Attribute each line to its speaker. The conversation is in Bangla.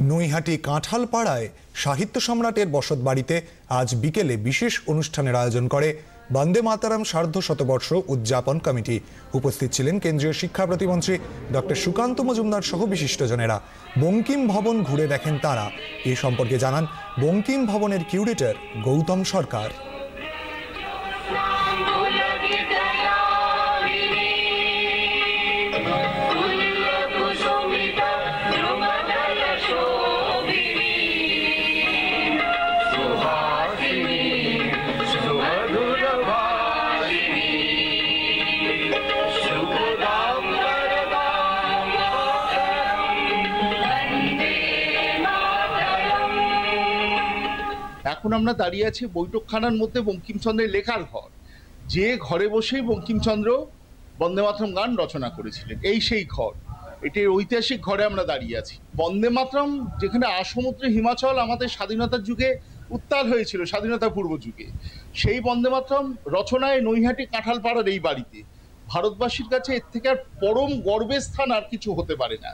Speaker 1: নৈহাটি কাঁঠাল পাড়ায় সাহিত্য সম্রাটের বসত বাড়িতে আজ বিকেলে বিশেষ অনুষ্ঠানের আয়োজন করে বন্দে মাতারাম সার্ধ শতবর্ষ উদযাপন কমিটি। উপস্থিত ছিলেন কেন্দ্রীয় শিক্ষা প্রতিমন্ত্রী ডক্টর সুকান্ত মজুমদার সহ বিশিষ্টজনেরা। বঙ্কিম ভবন ঘুরে দেখেন তারা। এ সম্পর্কে জানান বঙ্কিম ভবনের কিউরেটর গৌতম সরকার।
Speaker 2: এখন আমরা দাঁড়িয়ে আছি বৈঠকখানার মধ্যে বঙ্কিমচন্দ্রের লেখার ঘর। যে ঘরে বসেই বঙ্কিমচন্দ্র বন্দে মাতরম গান রচনা করেছিলেন, এই সেই ঘর। এটি ঐতিহাসিক ঘরে আমরা দাঁড়িয়ে আছি। বন্দে মাতরম, যেখানে আসমুদ্রে হিমাচল আমাদের স্বাধীনতার যুগে উত্তাল হয়েছিল, স্বাধীনতা পূর্ব যুগে। সেই বন্দে মাতরম রচনায় নৈহাটি কাঁঠালপাড়ার এই বাড়িতে। ভারতবাসীর কাছে এর থেকে আর পরম গর্বের স্থান আর কিছু হতে পারে না।